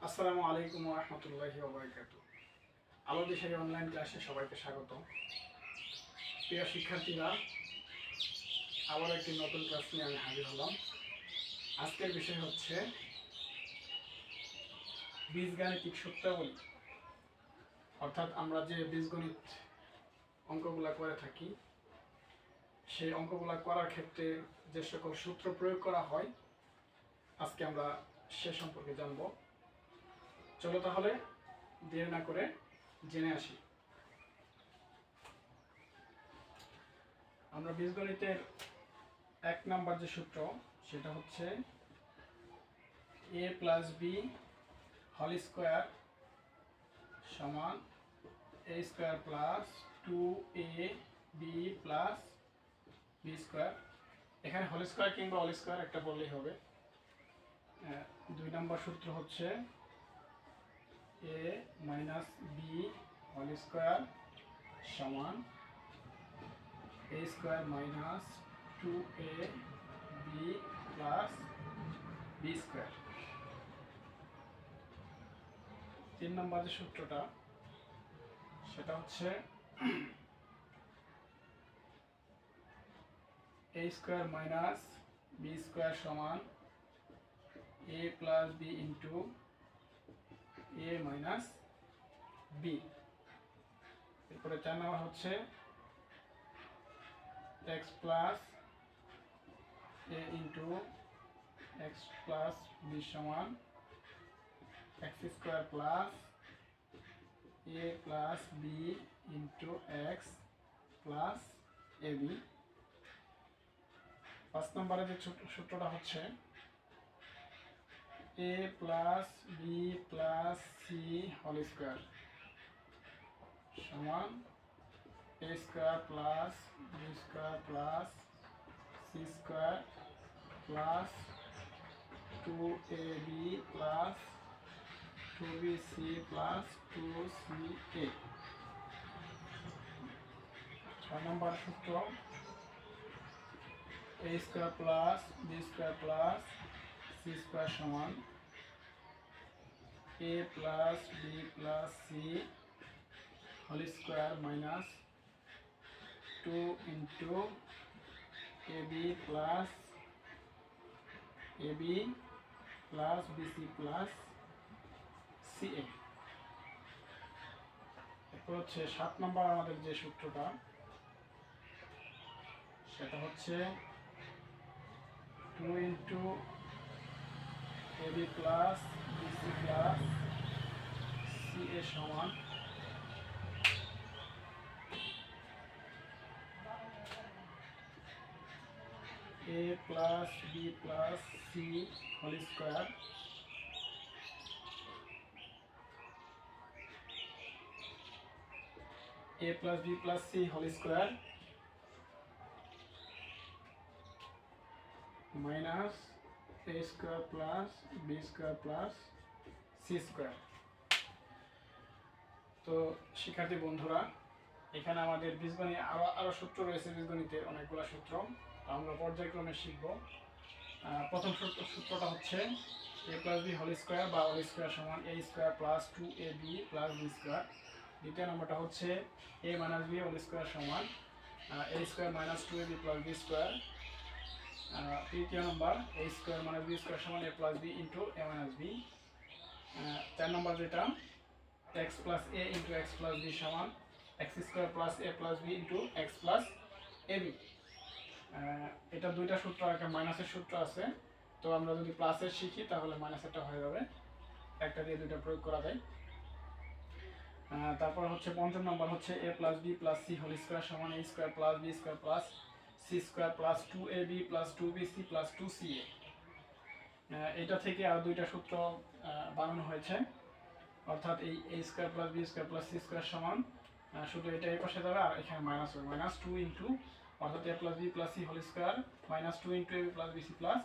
আসসালামু আলাইকুম রহমতুল্লাহি আলো দেশের অনলাইন ক্লাসে সবাইকে স্বাগত। প্রিয় শিক্ষার্থীরা আবার একটি নতুন ক্লাস নিয়ে আমি হাজির হলাম। আজকের বিষয় হচ্ছে বীজগাণিতিক সূত্রাবলী। অর্থাৎ আমরা যে বীজগণিত অঙ্কগুলা করে থাকি সেই অঙ্কগুলা করার ক্ষেত্রে যে সকল সূত্র প্রয়োগ করা হয়, আজকে আমরা সে সম্পর্কে জানব। চলো তাহলে দেরি না করে জেনে আসি। আমরা বীজগণিতের এক নাম্বার যে সূত্র, সেটা হচ্ছে A plus B whole square সমান A square plus two A B plus B square এখানে হল স্কোয়ার কিংবা অল স্কোয়ার একটা বললেই হবে। দুই নম্বর সূত্র হচ্ছে A minus B whole square সমান A square minus two A B plus B square তিন নম্বর যে সূত্রটা, সেটা হচ্ছে A square minus B square সমান A plus B into A minus B এরপরে চার নাম্বার হচ্ছে X plus A into X plus B সমান X square plus plus B into X plus A B পাঁচ নম্বরে যে সূত্রটা হচ্ছে a plus B plus C whole square সমান A square plus B square plus C square plus two A B plus two B C plus two C A ছয় নম্বর সূত্র A square plus B square plus C square সমান A plus B plus C whole square minus two into A B plus A B plus B C plus C A এরপর হচ্ছে সাত নম্বর আমাদের যে সূত্রটা, সেটা হচ্ছে two into A B plus B C plus C A সমান A plus B plus C whole square A plus B plus C whole square minus A square plus B square plus C square. তো শিক্ষার্থী বন্ধুরা, এখানে আমাদের বীজগণিত আরও আরও সূত্র রয়েছে বীজগণিতের অনেকগুলো সূত্র। আমরা পর্যায়ক্রমে শিখব। প্রথম সূত্র, সূত্রটা হচ্ছে A plus B whole square বা হোল স্কোয়ার সমান A square plus two A B plus B square দ্বিতীয় নম্বরটা হচ্ছে A minus B whole square সমান A square minus two A B plus B square তৃতীয় নম্বর A square minus B square সমান A plus B into A minus B চার নম্বর যেটা X plus A into X plus B সমান X square plus A plus B into X plus A B এটা দুইটা সূত্র একটা মাইনাসের সূত্র আছে। তো আমরা যদি প্লাসের শিখি, তাহলে মাইনাসেরটা হয়ে যাবে। একটা দিয়ে দুইটা প্রয়োগ করা যায়। তারপর হচ্ছে পঞ্চম নম্বর হচ্ছে A plus B plus C whole square সমান A square plus B square plus C square plus two A B plus two B C plus two C A এটা থেকে আর দুইটা সূত্র বানানো হয়েছে। অর্থাৎ এই A square plus B square plus C square সমান শুধু এটা এই পাশে যাবে আর এখানে মাইনাস হবে। মাইনাস টু ইন্টু অর্থাৎ A plus B plus C whole square minus two into A B plus B C plus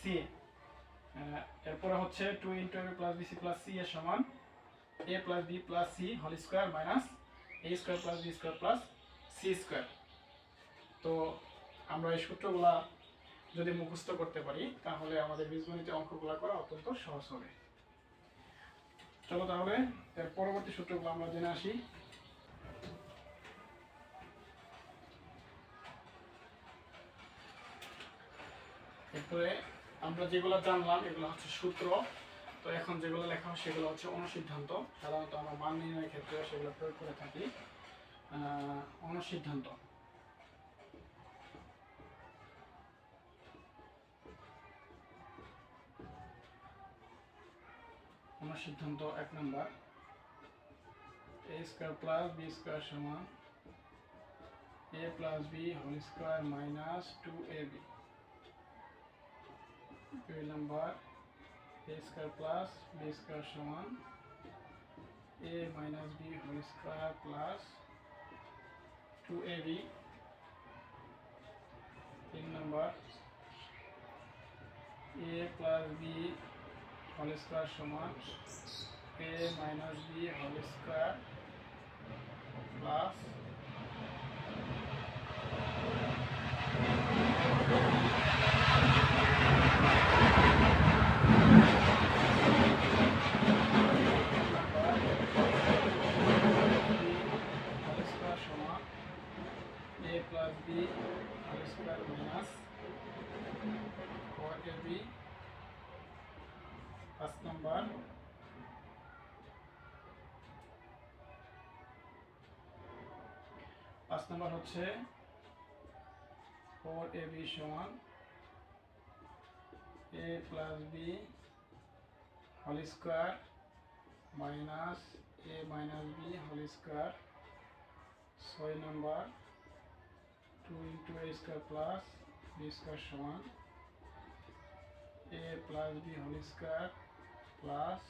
C A এরপরে হচ্ছে two into A B plus B C plus C A সমান A plus B plus C whole square minus A square plus B square plus C square তো আমরা এই সূত্রগুলা যদি মুখস্থ করতে পারি তাহলে আমাদের বীজগণিতে অঙ্কগুলো করা অত্যন্ত সহজ হবে। চলো তাহলে এর পরবর্তী সূত্রগুলো আমরা জেনে আসি। এরপরে আমরা যেগুলো জানলাম এগুলো হচ্ছে সূত্র। তো এখন যেগুলো লেখা হয় সেগুলো হচ্ছে অনুসিদ্ধান্ত। সাধারণত আমরা মান নির্ণয়ের ক্ষেত্রে সেগুলো প্রয়োগ করে থাকি। আহ, অনুসিদ্ধান্ত অনুসিদ্ধান্ত এক নম্বর A square plus B square সমান A plus B whole square minus two A B দুই নম্বর A square plus B square সমান A minus B whole square plus two A B তিন নম্বর A plus B whole square সমান A minus B whole square plus সমান A plus B whole square minus four A B পাঁচ নম্বর পাঁচ নম্বর হচ্ছে four A B সমান A plus B whole square minus A minus B whole square ছয় নম্বর two into A square plus B square সমান A plus B whole square plus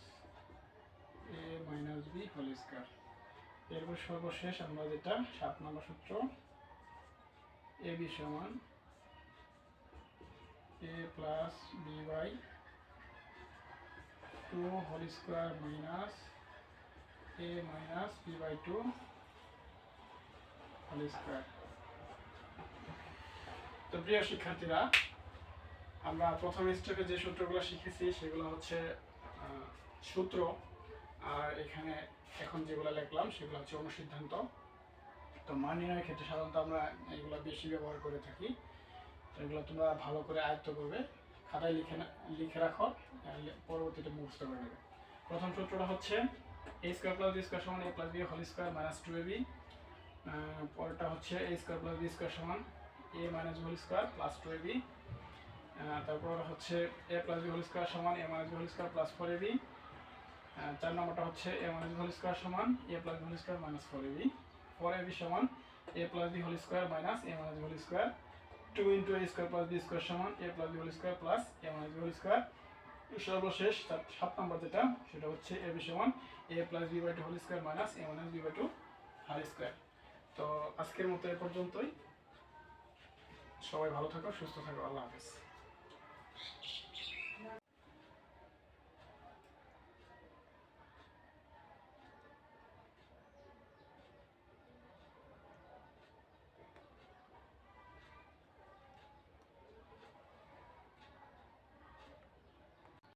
A minus B whole square. এরপর সর্বশেষ আমরা যেটা, সাত নম্বর সূত্র, A B সমান A plus B by two whole square minus A minus B by two whole square. তো প্রিয় শিক্ষার্থীরা, আমরা প্রথম স্টেপে যে সূত্রগুলো শিখেছি সেগুলো হচ্ছে সূত্র। আর এখানে এখন যেগুলো লিখলাম, সেগুলো হচ্ছে অনুসিদ্ধান্ত। তো মান নির্ণয়ের ক্ষেত্রে সাধারণত আমরা এগুলো বেশি ব্যবহার করে থাকি। তো এগুলো তোমরা ভালো করে আয়ত্ত করবে। খাতায় লিখে লিখে রাখো পরবর্তীতে মুখস্থ করে নেবে। প্রথম সূত্রটা হচ্ছে A square plus B square সমান A plus B whole square minus two A B পরেরটা হচ্ছে A square plus B square সমান A minus whole square plus two A B তারপর হচ্ছে A plus B whole square সমান A minus B whole square plus four A B চার নম্বরটা হচ্ছে এ minus whole square সমান, A plus whole square minus four A B. Four A B সমান, A plus B whole square minus A minus whole square. Two into A square plus B square সমান, A plus B whole square plus A minus whole square. সর্বশেষ সাত নম্বর যেটা, সেটা হচ্ছে A B সমান, A plus B by two whole square minus A minus B by two whole square. তো আজকের মতো এ পর্যন্তই। সবাই ভালো থাকো, সুস্থ থাকো, আল্লাহ হাফেজ।